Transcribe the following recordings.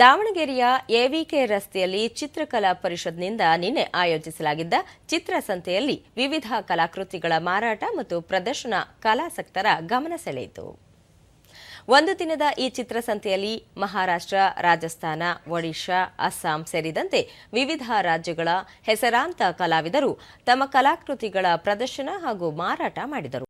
ದಾವಣಗೆರೆಯ ಎವಿಕೆ ರಸ್ತೆಯಲ್ಲಿ ಚಿತ್ರಕಲಾ ಪರಿಷತ್ನಿಂದ ನಿನ್ನೆ ಆಯೋಜಿಸಲಾಗಿದ್ದ ಚಿತ್ರಸಂತೆಯಲ್ಲಿ ವಿವಿಧ ಕಲಾಕೃತಿಗಳ ಮಾರಾಟ ಮತ್ತು ಪ್ರದರ್ಶನ ಕಲಾಸಕ್ತರ ಗಮನ ಸೆಳೆಯಿತು. ಒಂದು ದಿನದ ಈ ಚಿತ್ರಸಂತೆಯಲ್ಲಿ ಮಹಾರಾಷ್ಟ್ರ, ರಾಜಸ್ಥಾನ, ಒಡಿಶಾ, ಅಸ್ಸಾಂ ಸೇರಿದಂತೆ ವಿವಿಧ ರಾಜ್ಯಗಳ ಹೆಸರಾಂತ ಕಲಾವಿದರು ತಮ್ಮ ಕಲಾಕೃತಿಗಳ ಪ್ರದರ್ಶನ ಹಾಗೂ ಮಾರಾಟ ಮಾಡಿದರು.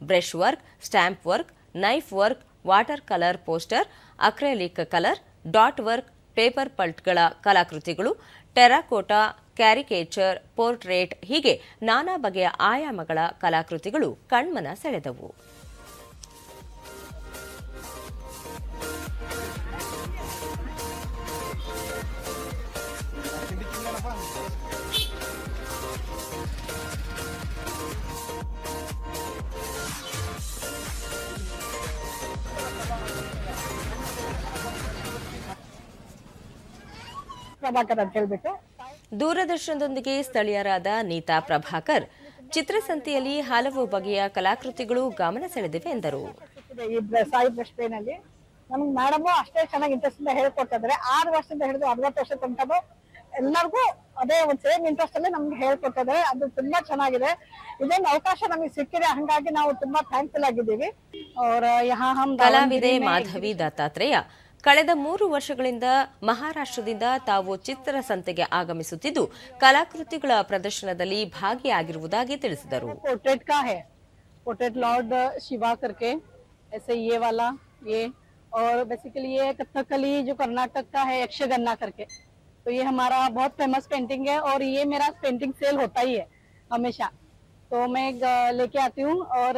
Brush work stamp work knife work water colour poster, acrylic colour dot work paper ಪಲ್ಟ್ಗಳ ಕಲಾಕೃತಿಗಳು, ಟೆರಾಕೋಟಾ, ಕ್ಯಾರಿಕೇಚರ್, ಪೋರ್ಟ್ರೇಟ್ ಹೀಗೆ ನಾನಾ ಬಗೆಯ ಆಯಾಮಗಳ ಕಲಾಕೃತಿಗಳು ಕಣ್ಮನ ಸೆಳೆದವು. ಪ್ರಭಾಕರ್ ಅಂತ ಹೇಳ್ಬಿಟ್ಟು. ದೂರದರ್ಶನದೊಂದಿಗೆ ಸ್ಥಳೀಯರಾದ ನೀತಾ ಪ್ರಭಾಕರ್ ಚಿತ್ರಸಂತೆಯಲ್ಲಿ ಹಲವು ಬಗೆಯ ಕಲಾಕೃತಿಗಳು ಗಮನ ಸೆಳೆದಿವೆ ಎಂದರು. ಈ ಸಾಯಿ ಬ್ರಷ್ ಅಲ್ಲಿ ನಮ್ಗೆ ಮೇಡಮು ಅಷ್ಟೇ ಚೆನ್ನಾಗಿ ಇಂಟ್ರೆಸ್ಟ್ ಇಂದ ಹೇಳ್ಕೊಡ್ತಾ ಇದಾರೆ ಆರು ವರ್ಷದಿಂದ ಹಿಡಿದು ಅರವತ್ತು ವರ್ಷ ತನಕನು ಎಲ್ಲರಿಗೂ ಅದೇ ಒಂದು ಸೇಮ್ ಇಂಟ್ರೆಸ್ಟ್ ಅಲ್ಲಿ ನಮ್ಗೆ ಹೇಳ್ಕೊಡ್ತಾ ಇದಾರೆ ಅದು ತುಂಬಾ ಚೆನ್ನಾಗಿದೆ. ಇದೊಂದು ಅವಕಾಶ ನಮಗೆ ಸಿಕ್ಕಿದೆ. ಹಂಗಾಗಿ ನಾವು ತುಂಬಾ ಥ್ಯಾಂಕ್ಫುಲ್ ಆಗಿದ್ದೀವಿ. ಅವರ ಕಲಾವಿದೆ ಮಾಧವಿ ದತ್ತಾತ್ರೇಯ ಕಳೆದ ಮೂರು ವರ್ಷಗಳಿಂದ ಮಹಾರಾಷ್ಟ್ರದಿಂದ ತಾವು ಚಿತ್ರಸಂತೆಗೆ ಆಗಮಿಸುತ್ತಿದ್ದು ಕಲಾಕೃತಿಗಳ ಪ್ರದರ್ಶನದಲ್ಲಿ ಭಾಗಿಯಾಗಿರುವುದಾಗಿ ತಿಳಿಸಿದರು पोर्ट्रेट का है पोर्ट्रेट लॉर्ड शिवा करके ऐसे ये वाला ये और बेसिकली ये कथकली जो कर्नाटक का है यक्षगन्ना करके तो ये हमारा बहुत फेमस पेंटिंग है और ये मेरा पेंटिंग सेल होता ही है हमेशा तो मैं ग- लेके आती हूँ और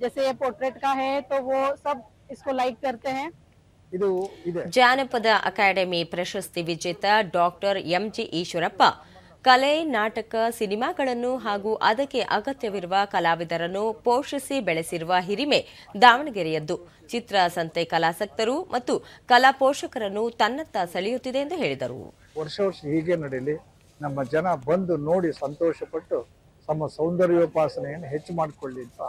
जैसे ये पोर्ट्रेट का है तो वो सब इसको लाइक करते हैं ಇದು ಜಾನಪದ ಅಕಾಡೆಮಿ ಪ್ರಶಸ್ತಿ ವಿಜೇತ ಡಾಕ್ಟರ್ ಎಂಜಿ ಈಶ್ವರಪ್ಪ. ಕಲೆ ನಾಟಕ ಸಿನಿಮಾಗಳನ್ನು ಹಾಗೂ ಅದಕ್ಕೆ ಅಗತ್ಯವಿರುವ ಕಲಾವಿದರನ್ನು ಪೋಷಿಸಿ ಬೆಳೆಸಿರುವ ಹಿರಿಮೆ ದಾವಣಗೆರೆಯದ್ದು. ಚಿತ್ರಸಂತೆ ಕಲಾಸಕ್ತರು ಮತ್ತು ಕಲಾ ಪೋಷಕರನ್ನು ತನ್ನತ್ತ ಸೆಳೆಯುತ್ತಿದೆ ಎಂದು ಹೇಳಿದರು. ವರ್ಷ ವರ್ಷ ಹೀಗೆ ನಡೆಯಲಿ ನಮ್ಮ ಜನ ಬಂದು ನೋಡಿ ಸಂತೋಷಪಟ್ಟು ತಮ್ಮ ಸೌಂದರ್ಯೋಪಾಸನೆಯನ್ನು ಹೆಚ್ಚು ಮಾಡಿಕೊಳ್ಳಿ ಅಂತ